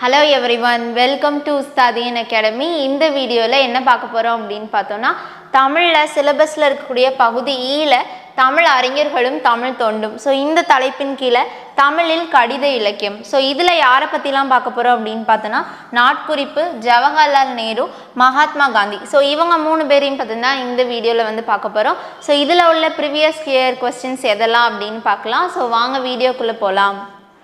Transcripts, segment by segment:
Hello everyone welcome to Ustadian academy இந்த வீடியோவில் என்ன பார்க்க போகிறோம் அப்படின்னு பார்த்தோன்னா தமிழில் சிலபஸில் இருக்கக்கூடிய பகுதி e ஈல தமிழ் அறிஞர்களும் தமிழ் தொண்டும். ஸோ இந்த தலைப்பின் கீழே தமிழில் கடித இலக்கியம். ஸோ இதில் யாரை பற்றிலாம் பார்க்க போகிறோம் அப்படின்னு பார்த்தோன்னா நாட்குறிப்பு ஜவஹர்லால் நேரு மகாத்மா காந்தி. ஸோ இவங்க மூணு பேரையும் பார்த்தீங்கன்னா இந்த வீடியோவில் வந்து பார்க்க போகிறோம் ஸோ இதில் உள்ள ப்ரிவியஸ் இயர் கொஸ்டின்ஸ் எதெல்லாம் அப்படின்னு பார்க்கலாம். ஸோ வாங்க வீடியோக்குள்ளே போகலாம்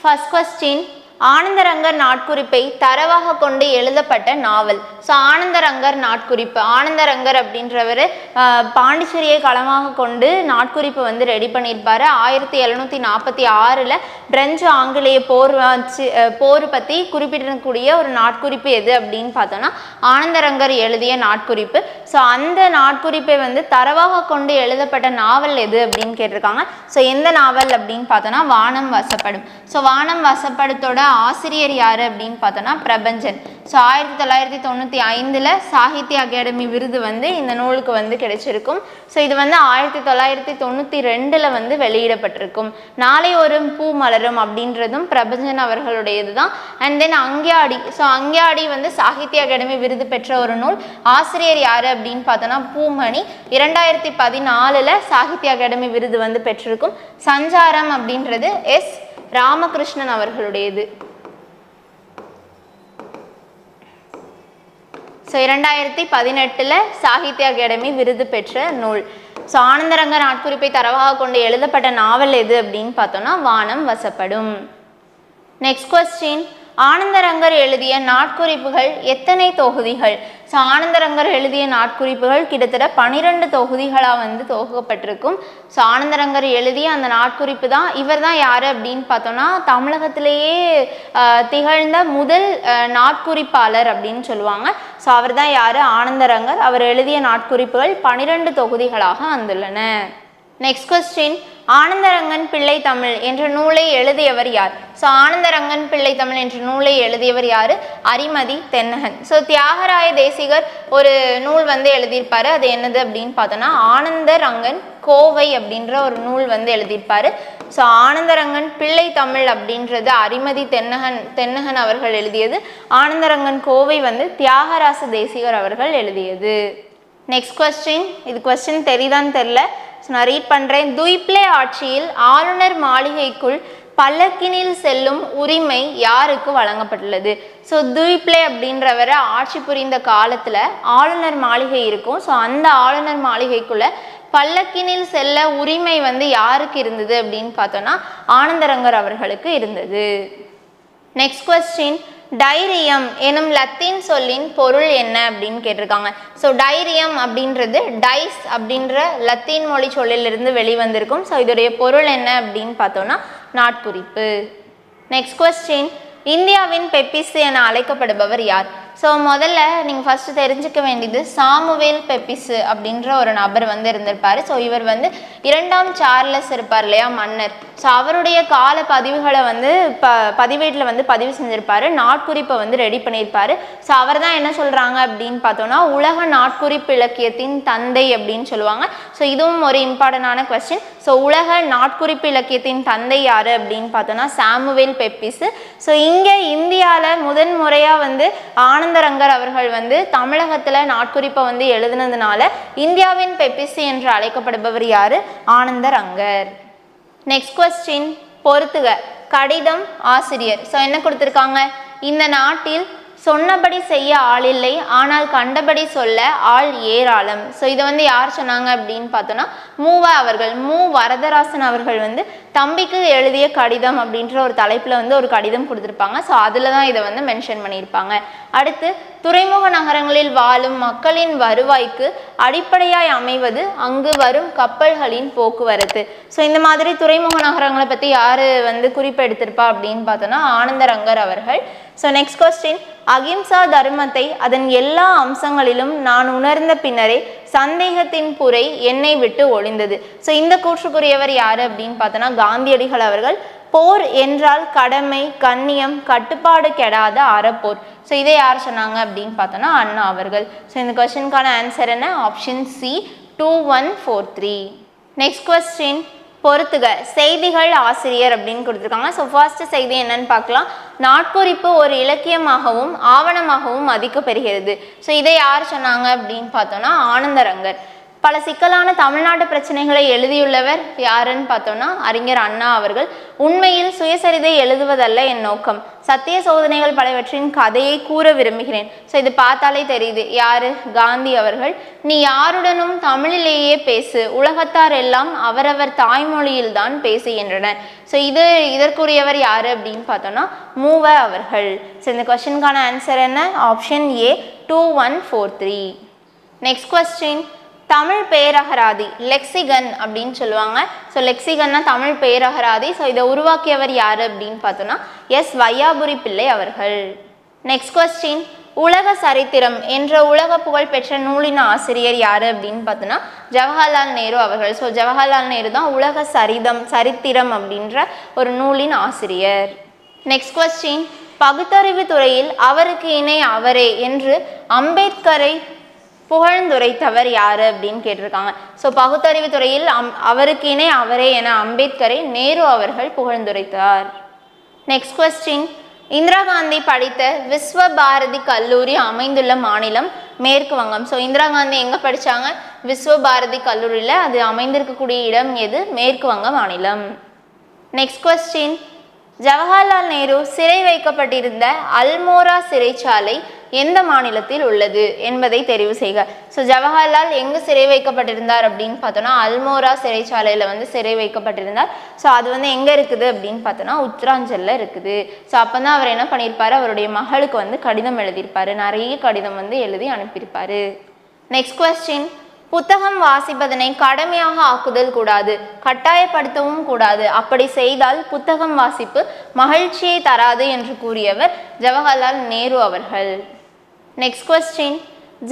ஃபர்ஸ்ட் கொஸ்டின் ஆனந்தரங்கர் நாட்குறிப்பை தரவாக கொண்டு எழுதப்பட்ட நாவல். ஸோ ஆனந்தரங்கர் நாட்குறிப்பு ஆனந்தரங்கர் அப்படின்றவர் பாண்டிச்சேரியை களமாக கொண்டு நாட்குறிப்பு வந்து ரெடி பண்ணியிருப்பார். ஆயிரத்தி எழுநூற்றி நாற்பத்தி ஆறில் பிரெஞ்சு ஆங்கிலேய போர் வச்சு போர் பற்றி குறிப்பிடக்கூடிய ஒரு நாட்குறிப்பு எது அப்படின்னு பார்த்தோன்னா ஆனந்தரங்கர் எழுதிய நாட்குறிப்பு. ஸோ அந்த நாட்குறிப்பை வந்து தரவாக கொண்டு எழுதப்பட்ட நாவல் எது அப்படின்னு கேட்டிருக்காங்க. ஸோ எந்த நாவல் அப்படின்னு பார்த்தோன்னா வானம் வசப்படும். ஸோ வானம் வசப்படத்தோட ஆசிரியர் யார் அப்படின்னு பார்த்தோன்னா பிரபஞ்சன். ஸோ ஆயிரத்தி தொள்ளாயிரத்தி தொண்ணூற்றி ஐந்தில் சாகித்ய அகாடமி விருது வந்து இந்த நூலுக்கு வந்து கிடைச்சிருக்கும். ஸோ இது வந்து ஆயிரத்தி தொள்ளாயிரத்தி தொண்ணூற்றி ரெண்டில் வந்து வெளியிடப்பட்டிருக்கும். நாளை ஒரு பூ மலரும் அப்படின்றதும் பிரபஞ்சன் அவர்களுடையது தான் அண்ட் தென் அங்கியாடி ஸோ அங்கியாடி வந்து சாகித்ய அகாடமி விருது பெற்ற ஒரு நூல். ஆசிரியர் யார் அப்படின்னு பார்த்தோன்னா பூமணி. இரண்டாயிரத்தி பதினாலில் சாகித்ய அகாடமி விருது வந்து பெற்றிருக்கும். சஞ்சாரம் அப்படின்றது எஸ். ராமகிருஷ்ணன் அவர்களுடையது. ஸோ இரண்டாயிரத்தி பதினெட்டில் சாகித்ய அகாடமி விருது பெற்ற நூல். ஸோ ஆனந்தரங்க நாட்குறிப்பை தரவாக கொண்டு எழுதப்பட்ட நாவல் எது அப்படின்னு பார்த்தோன்னா வானம் வசப்படும். நெக்ஸ்ட் கொஸ்டின் ஆனந்தரங்கர் எழுதிய நாட்குறிப்புகள் எத்தனை தொகுதிகள்? ஸோ ஆனந்தரங்கர் எழுதிய நாட்குறிப்புகள் கிட்டத்தட்ட பனிரெண்டு தொகுதிகளாக வந்து தொகுக்கப்பட்டிருக்கும். ஸோ ஆனந்தரங்கர் எழுதிய அந்த நாட்குறிப்பு தான் இவர் தான் யார் அப்படின்னு பார்த்தோன்னா தமிழகத்திலேயே திகழ்ந்த முதல் நாட்குறிப்பாளர் அப்படின்னு சொல்லுவாங்க. ஸோ அவர் தான் யார்? ஆனந்தரங்கர். அவர் எழுதிய நாட்குறிப்புகள் பனிரெண்டு தொகுதிகளாக வந்துள்ளன. நெக்ஸ்ட் கொஸ்டின் ஆனந்தரங்கன் பிள்ளை தமிழ் என்ற நூலை எழுதியவர் யார்? ஸோ ஆனந்தரங்கன் பிள்ளை தமிழ் என்ற நூலை எழுதியவர் யார்? அரிமதி தென்னகன். ஸோ தியாகராய தேசிகர் ஒரு நூல் வந்து எழுதியிருப்பாரு. அது என்னது அப்படின்னு பார்த்தோன்னா ஆனந்தரங்கன் கோவை அப்படின்ற ஒரு நூல் வந்து எழுதியிருப்பாரு. ஸோ ஆனந்தரங்கன் பிள்ளை தமிழ் அப்படின்றது அரிமதி தென்னகன் தென்னகன் அவர்கள் எழுதியது. ஆனந்தரங்கன் கோவை வந்து தியாகராச தேசிகர் அவர்கள் எழுதியது. நெக்ஸ்ட் கொஸ்டின் இது கொஸ்டின் தெரியுதான்னு தெரில ஸோ நான் ரீட் பண்ணுறேன் துய்ப்ளே ஆட்சியில் ஆளுநர் மாளிகைக்குள் பல்லக்கினில் செல்லும் உரிமை யாருக்கு வழங்கப்பட்டுள்ளது? ஸோ துய்ப்ளே அப்படின்றவரை ஆட்சி புரிந்த காலத்தில் ஆளுநர் மாளிகை இருக்கும். ஸோ அந்த ஆளுநர் மாளிகைக்குள்ள பல்லக்கினில் செல்ல உரிமை வந்து யாருக்கு இருந்தது அப்படின்னு பார்த்தோன்னா ஆனந்தரங்கர் அவர்களுக்கு இருந்தது. நெக்ஸ்ட் கொஸ்டின் டைரியம் எனும் லத்தீன் சொல்லின் பொருள் என்ன அப்படின்னு கேட்டிருக்காங்க. ஸோ டைரியம் அப்படின்றது டைஸ் அப்படின்ற லத்தீன் மொழி சொல்லிலிருந்து வெளிவந்திருக்கும். ஸோ இதோடைய பொருள் என்ன அப்படின்னு பார்த்தோன்னா நாட்குறிப்பு. நெக்ஸ்ட் கொஸ்டின் இந்தியாவின் பெப்பிஸ் என அழைக்கப்படுபவர் யார்? ஸோ முதல்ல நீங்கள் ஃபஸ்ட்டு தெரிஞ்சுக்க வேண்டியது சாமுவேல் பெப்பிஸ் அப்படின்ற ஒரு நபர் வந்து இருந்திருப்பார். ஸோ இவர் வந்து இரண்டாம் சார்லஸ் இருப்பார் இல்லையா மன்னர். ஸோ அவருடைய கால பதிவுகளை வந்து ப பதிவேட்டில் வந்து பதிவு செஞ்சுருப்பார். நாட்குறிப்பை வந்து ரெடி பண்ணியிருப்பார். ஸோ அவர் தான் என்ன சொல்கிறாங்க அப்படின்னு பார்த்தோன்னா உலக நாட்குறிப்பு இலக்கியத்தின் தந்தை அப்படின்னு சொல்லுவாங்க. ஸோ இதுவும் ஒரு இம்பார்ட்டண்டான கொஸ்டின் ஸோ உலக நாட்குறிப்பு இலக்கியத்தின் தந்தை யார் அப்படின்னு பார்த்தோன்னா சாமுவேல் பெப்பிஸு. ஸோ இங்கே இந்தியாவில் முதன் முறையாக வந்து ஆனந்தரங்கர் அவர்கள் வந்து தமிழகத்தில் நாட்குறிப்பை வந்து எழுதுனதுனால இந்தியாவின் பெப்பிசி என்று அழைக்கப்படுபவர் யார்? ஆனந்தரங்கர். நெக்ஸ்ட் கொஸ்டின் பொறுத்துக. கடிதம் ஆசிரியர். ஸோ என்ன கொடுத்துருக்காங்க? இந்த நாட்டில் சொன்னபடி செய்ய ஆள் இல்லை ஆனால் கண்டபடி சொல்ல ஆள் ஏராளம். ஸோ இதை வந்து யார் சொன்னாங்க அப்படின்னு பார்த்தோன்னா மூவா அவர்கள். மூ வரதராசன் அவர்கள் வந்து தம்பிக்கு எழுதிய கடிதம் அப்படின்ற ஒரு தலைப்பில் வந்து ஒரு கடிதம் கொடுத்துருப்பாங்க. ஸோ அதில் தான் இதை வந்து மென்ஷன் பண்ணியிருப்பாங்க. அடுத்து துறைமுக நகரங்களில் வாழும் மக்களின் வருவாய்க்கு அடிப்படையாய் அமைவது அங்கு வரும் கப்பல்களின் போக்குவரத்து. ஸோ இந்த மாதிரி துறைமுக நகரங்களை பற்றி யார் வந்து குறிப்பெடுத்திருப்பா அப்படின்னு பார்த்தோன்னா ஆனந்தரங்கர் அவர்கள். ஸோ நெக்ஸ்ட் கொஸ்டின் அகிம்சா தர்மத்தை அதன் எல்லா அம்சங்களிலும் நான் உணர்ந்த பின்னரே சந்தேகத்தின் புரை என்னை விட்டு ஒளிந்தது ஸோ இந்த கூற்றுக்குரியவர் யார் அப்படின்னு பார்த்தோன்னா காந்தியடிகள் அவர்கள் போர் என்றால் கடமை கண்ணியம் கட்டுப்பாடு கெடாத அறப்போர். ஸோ இதை யார் சொன்னாங்க அப்படின்னு பார்த்தோன்னா அண்ணா அவர்கள். ஸோ இந்த கொஸ்டினுக்கான ஆன்சர் என்ன? Option C two one four three next question பொறுத்துக. செய்திகள் ஆசிரியர் அப்படின்னு கொடுத்துருக்காங்க. ஸோ ஃபர்ஸ்ட் செய்தி என்னன்னு பார்க்கலாம். நாட்குறிப்பு ஒரு இலக்கியமாகவும் ஆவணமாகவும் மதிக்கப்பெறுகிறது. ஸோ இதை யார் சொன்னாங்க அப்படின்னு பார்த்தோம்னா ஆனந்தரங்கர். பல சிக்கலான தமிழ்நாட்டு பிரச்சனைகளை எழுதியுள்ளவர் யாருன்னு பார்த்தோம்னா அறிஞர் அண்ணா அவர்கள். உண்மையில் சுயசரிதை எழுதுவதல்ல என் நோக்கம். சத்திய சோதனைகள் பலவற்றின் கதையை கூற விரும்புகிறேன். ஸோ இது பார்த்தாலே தெரியுது. யாரு? காந்தி அவர்கள். நீ யாருடனும் தமிழிலேயே பேசு. உலகத்தார் எல்லாம் அவரவர் தாய்மொழியில் தான் பேசுகின்றனர். ஸோ இது இதற்குரியவர் யாரு அப்படின்னு பார்த்தோம்னா மூவ அவர்கள். ஸோ இந்த கொஸ்டினுக்கான ஆன்சர் என்ன? Option A two one four three next question Tamil பேரகராதி lexicon அப்படின்னு சொல்லுவாங்க. ஸோ லெக்சிகன்னா தமிழ் பேரகராதி. ஸோ இதை உருவாக்கியவர் யார் அப்படின்னு பார்த்தோன்னா எஸ். வையாபுரி பிள்ளை அவர்கள். நெக்ஸ்ட் கொஸ்டின் உலக சரித்திரம் என்ற உலக புகழ் பெற்ற நூலின் ஆசிரியர் யார் அப்படின்னு பார்த்தோன்னா ஜவஹர்லால் நேரு அவர்கள். ஸோ ஜவஹர்லால் நேரு தான் உலக சரிதம் சரித்திரம் அப்படின்ற ஒரு நூலின் ஆசிரியர். நெக்ஸ்ட் கொஸ்டின் பகுத்தறிவு துறையில் அவருக்கு இணை அவரே என்று அம்பேத்கரை புகழ்ந்துரைத்தவர் யாரு அப்படின்னு கேட்டிருக்காங்க. ஸோ பகுத்தறிவு துறையில் அம் அவருக்கு இணை அவரே என அம்பேத்கரை நேரு அவர்கள் புகழ்ந்துரைத்தார். நெக்ஸ்ட் கொஸ்டின் இந்திரா காந்தி படித்த விஸ்வ பாரதி கல்லூரி அமைந்துள்ள மாநிலம் மேற்கு வங்கம் ஸோ இந்திரா காந்தி எங்கே படித்தாங்க விஸ்வ பாரதி கல்லூரியில் அது அமைந்திருக்கக்கூடிய இடம் எது? மேற்கு வங்க மாநிலம். நெக்ஸ்ட் கொஸ்டின் ஜவஹர்லால் நேரு சிறை வைக்கப்பட்டிருந்த அல்மோரா சிறைச்சாலை எந்த மாநிலத்தில் உள்ளது என்பதை தெரிவு செய்க. ஸோ ஜவஹர்லால் எங்கு சிறை வைக்கப்பட்டிருந்தார் அப்படின்னு பார்த்தோன்னா அல்மோரா சிறைச்சாலையில் வந்து சிறை வைக்கப்பட்டிருந்தார். ஸோ அது வந்து எங்கே இருக்குது அப்படின்னு பார்த்தோன்னா உத்தராஞ்சலில் இருக்குது. ஸோ அப்போ தான் அவர் என்ன பண்ணியிருப்பார்? அவருடைய மகளுக்கு வந்து கடிதம் எழுதியிருப்பார். நிறைய கடிதம் வந்து எழுதி அனுப்பியிருப்பார். நெக்ஸ்ட் கொஸ்டின் புத்தகம் வாசிப்பதனை கடமையாக ஆக்குதல் கூடாது கட்டாயப்படுத்தவும் கூடாது. அப்படி செய்தால் புத்தகம் வாசிப்பு மகிழ்ச்சியை தராது என்று கூறியவர் ஜவஹர்லால் நேரு அவர்கள். நெக்ஸ்ட் கொஸ்டின்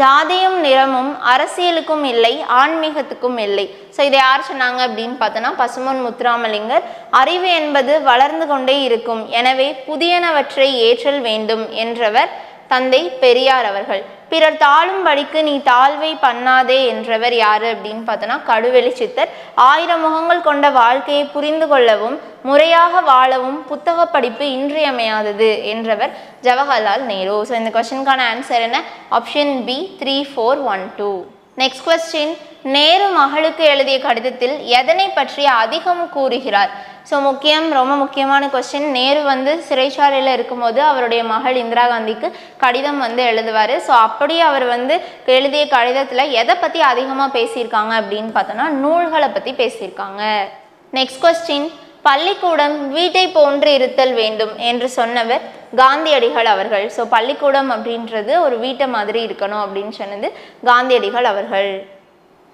ஜாதியும் நிறமும் அரசியலுக்கும் இல்லை ஆன்மீகத்துக்கும் இல்லை. ஸோ இதை யார் சொன்னாங்க அப்படின்னு பார்த்தோன்னா பசுமன் முத்துராமலிங்கர். அறிவு என்பது வளர்ந்து கொண்டே இருக்கும். எனவே புதியனவற்றை ஏற்றல் வேண்டும் என்றவர் தந்தை பெரியார் அவர்கள் பிறர் தாழும்படிக்கு நீ தாழ்வை பண்ணாதே என்றவர் யாரு அப்படின்னு பார்த்தோன்னா கடுவெளி சித்தர். ஆயிரம் முகங்கள் கொண்ட வாழ்க்கையை புரிந்து கொள்ளவும் முறையாக வாழவும் புத்தக படிப்பு இன்றியமையாதது என்றவர் ஜவஹர்லால் நேரு. ஸோ இந்த கொஷனுக்கான ஆன்சர் என்ன? Option B three four one two next question Nehru மகளுக்கு எழுதிய கடிதத்தில் எதனை பற்றி அதிகம் கூறுகிறார்? ஸோ முக்கியம் ரொம்ப முக்கியமான கொஸ்டின் நேரு வந்து சிறைச்சாலையில் இருக்கும்போது அவருடைய மகள் இந்திரா காந்திக்கு கடிதம் வந்து எழுதுவார். ஸோ அப்படி அவர் வந்து எழுதிய கடிதத்தில் எதை பற்றி அதிகமாக பேசியிருக்காங்க அப்படின்னு பார்த்தோன்னா நூல்களை பற்றி பேசியிருக்காங்க. நெக்ஸ்ட் கொஸ்டின் பள்ளிக்கூடம் வீட்டை போன்று இருத்தல் வேண்டும் என்று சொன்னவர் காந்தியடிகள் அவர்கள். ஸோ பள்ளிக்கூடம் அப்படின்றது ஒரு வீட்டை மாதிரி இருக்கணும் அப்படின்னு சொன்னது காந்தியடிகள் அவர்கள்.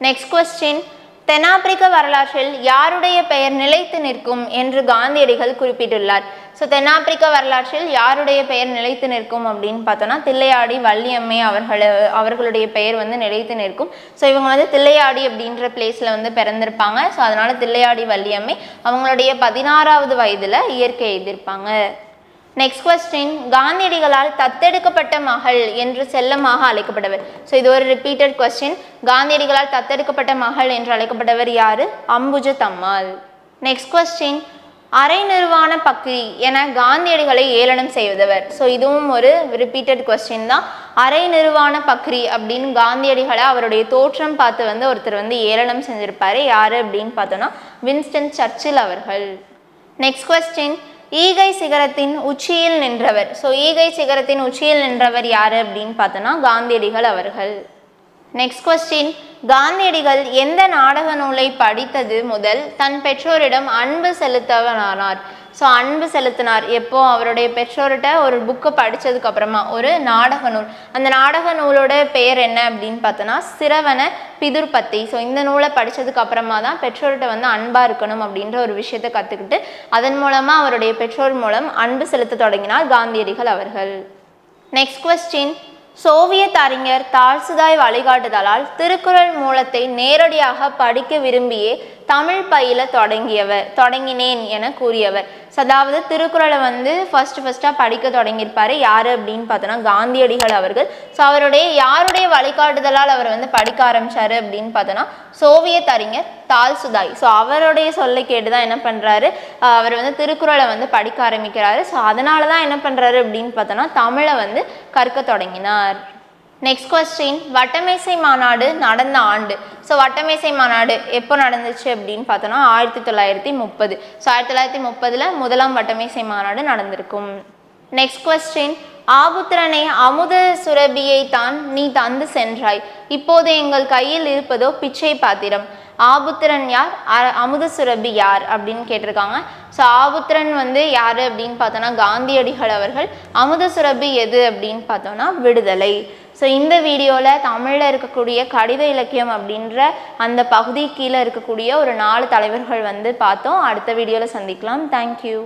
நெக்ஸ்ட் கொஸ்டின் தென்னாப்பிரிக்க வரலாற்றில் யாருடைய பெயர் நிலைத்து நிற்கும் என்று காந்தியடிகள் குறிப்பிட்டுள்ளார். ஸோ தென்னாப்பிரிக்க வரலாற்றில் யாருடைய பெயர் நிலைத்து நிற்கும் அப்படின்னு பார்த்தோன்னா தில்லையாடி வள்ளியம்மை அவர்கள் அவர்களுடைய பெயர் வந்து நிலைத்து நிற்கும். ஸோ இவங்க வந்து தில்லையாடி அப்படின்ற பிளேஸில் வந்து பிறந்திருப்பாங்க. ஸோ அதனால் தில்லையாடி வள்ளியம்மை அவங்களுடைய பதினாறாவது வயதில் இயற்கை எழுதியிருப்பாங்க நெக்ஸ்ட் கொஸ்டின் காந்தியடிகளால் தத்தெடுக்கப்பட்ட மகள் என்று செல்லமாக அழைக்கப்பட்டவர். ஸோ இது ஒரு ரிப்பீட்டட் கொஸ்டின் காந்தியடிகளால் தத்தெடுக்கப்பட்ட மகள் என்று அழைக்கப்பட்டவர் யார்? அம்புஜ தம்மாள் நெக்ஸ்ட் கொஸ்டின் அரை நிர்வாண பக்ரி என காந்தியடிகளை ஏளனம் செய்தவர். ஸோ இதுவும் ஒரு ரிப்பீட்டட் கொஸ்டின் தான். அரை நிர்வாண பக்ரி அப்படின்னு காந்தியடிகளை அவருடைய தோற்றம் பார்த்து வந்து ஒருத்தர் வந்து ஏளனம் செஞ்சிருப்பார். யார் அப்படின்னு பார்த்தோன்னா வின்ஸ்டன் சர்ச்சில் அவர்கள். நெக்ஸ்ட் கொஸ்டின் ஈகை சிகரத்தின் உச்சியில் நின்றவர். ஸோ ஈகை சிகரத்தின் உச்சியில் நின்றவர் யார் அப்படின்னு பார்த்தோன்னா காந்தியடிகள் அவர்கள். நெக்ஸ்ட் கொஸ்டின் காந்தியடிகள் எந்த நாடக நூலை படித்தது முதல் தன் பெற்றோரிடம் அன்பு செலுத்தவனானார்? ஸோ அன்பு செலுத்தினார். எப்போ? அவருடைய பெற்றோர்கிட்ட ஒரு புக்கை படித்ததுக்கு அப்புறமா. ஒரு நாடக நூல். அந்த நாடக நூலோட பெயர் என்ன அப்படின்னு பார்த்தோன்னா சிரவண பிதுர்பத்தி. ஸோ இந்த நூலை படித்ததுக்கு அப்புறமா தான் பெற்றோர்கிட்ட வந்து அன்பாக இருக்கணும் அப்படின்ற ஒரு விஷயத்தை கற்றுக்கிட்டு அதன் மூலமாக அவருடைய பெற்றோர் மூலம் அன்பு செலுத்த தொடங்கினார் காந்தியடிகள் அவர்கள். நெக்ஸ்ட் கொஸ்டின் சோவியத் அறிஞர் தால்சுதாய் வழிகாட்டுதலால் திருக்குறள் மூலத்தை நேரடியாக படிக்க விரும்பியே தமிழ் பயில தொடங்கியவர் தொடங்கினேன் என கூறியவர். ஸோ அதாவது திருக்குறளை வந்து ஃபர்ஸ்ட் ஃபர்ஸ்ட்டாக படிக்க தொடங்கியிருப்பாரு. யார் அப்படின்னு பார்த்தோன்னா காந்தியடிகள் அவர்கள். ஸோ அவருடைய யாருடைய வழிகாட்டுதலால் அவர் வந்து படிக்க ஆரம்பிச்சாரு அப்படின்னு பார்த்தோன்னா சோவியத் அறிஞர் தால்சுதாய் ஸோ அவருடைய சொல்லை கேட்டு தான் என்ன பண்ணுறாரு அவர் வந்து திருக்குறளை வந்து படிக்க ஆரம்பிக்கிறாரு. ஸோ அதனால தான் என்ன பண்ணுறாரு அப்படின்னு பார்த்தோன்னா தமிழை வந்து கற்க தொடங்கினார். நெக்ஸ்ட் கொஸ்டின் வட்டமேசை மாநாடு நடந்த ஆண்டு. ஸோ வட்டமேசை மாநாடு எப்போ நடந்துச்சு அப்படின்னு பார்த்தோன்னா ஆயிரத்தி தொள்ளாயிரத்தி முப்பது. ஸோ ஆயிரத்தி தொள்ளாயிரத்தி முப்பதில் முதலாம் வட்டமேசை மாநாடு நடந்திருக்கும். நெக்ஸ்ட் கொஸ்டின் ஆபுத்திரனை அமுத சுரபியை தான் நீ தந்து சென்றாய். இப்போது எங்கள் கையில் இருப்பதோ பிச்சை பாத்திரம். ஆபுத்திரன் யார்? அ- அமுத சுரபி யார்? அப்படின்னு கேட்டிருக்காங்க. ஸோ ஆபுத்திரன் வந்து யார் அப்படின்னு பார்த்தோன்னா காந்தியடிகள் அவர்கள். அமுத சுரபி எது அப்படின்னு பார்த்தோன்னா விடுதலை. ஸோ இந்த வீடியோவில் தமிழில் இருக்கக்கூடிய கடித இலக்கியம் அப்படின்ற அந்த பகுதி கீழே இருக்கக்கூடிய ஒரு நாலு தலைவர்கள் வந்து பார்த்தோம். அடுத்த வீடியோவில் சந்திக்கலாம். தேங்க்யூ